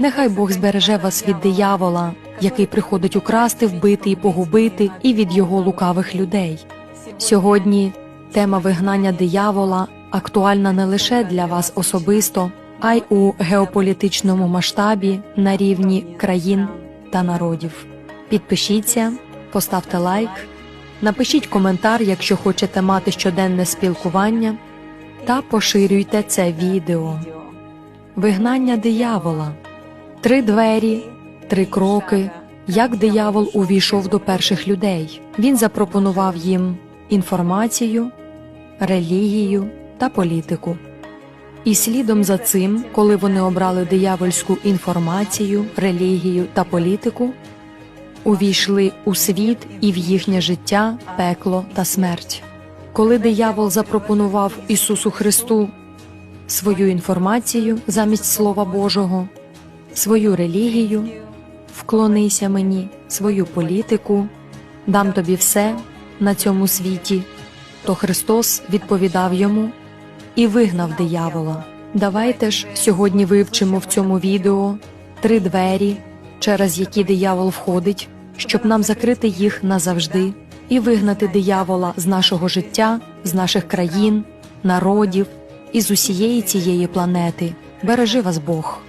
Нехай Бог збереже вас від диявола, який приходить украсти, вбити і погубити, і від його лукавих людей. Сьогодні тема вигнання диявола актуальна не лише для вас особисто, а й у геополітичному масштабі на рівні країн та народів. Підпишіться, поставте лайк, напишіть коментар, якщо хочете мати щоденне спілкування, та поширюйте це відео. Вигнання диявола. Три двері, три кроки. Як диявол увійшов до перших людей. Він запропонував їм інформацію, релігію та політику. І слідом за цим, коли вони обрали диявольську інформацію, релігію та політику, увійшли у світ і в їхнє життя, пекло та смерть. Коли диявол запропонував Ісусу Христу свою інформацію замість Слова Божого, свою релігію, вклонися мені, свою політику, дам тобі все на цьому світі, то Христос відповідав йому і вигнав диявола. Давайте ж сьогодні вивчимо в цьому відео три двері, через які диявол входить, щоб нам закрити їх назавжди і вигнати диявола з нашого життя, з наших країн, народів і з усієї цієї планети. Бережи вас Бог.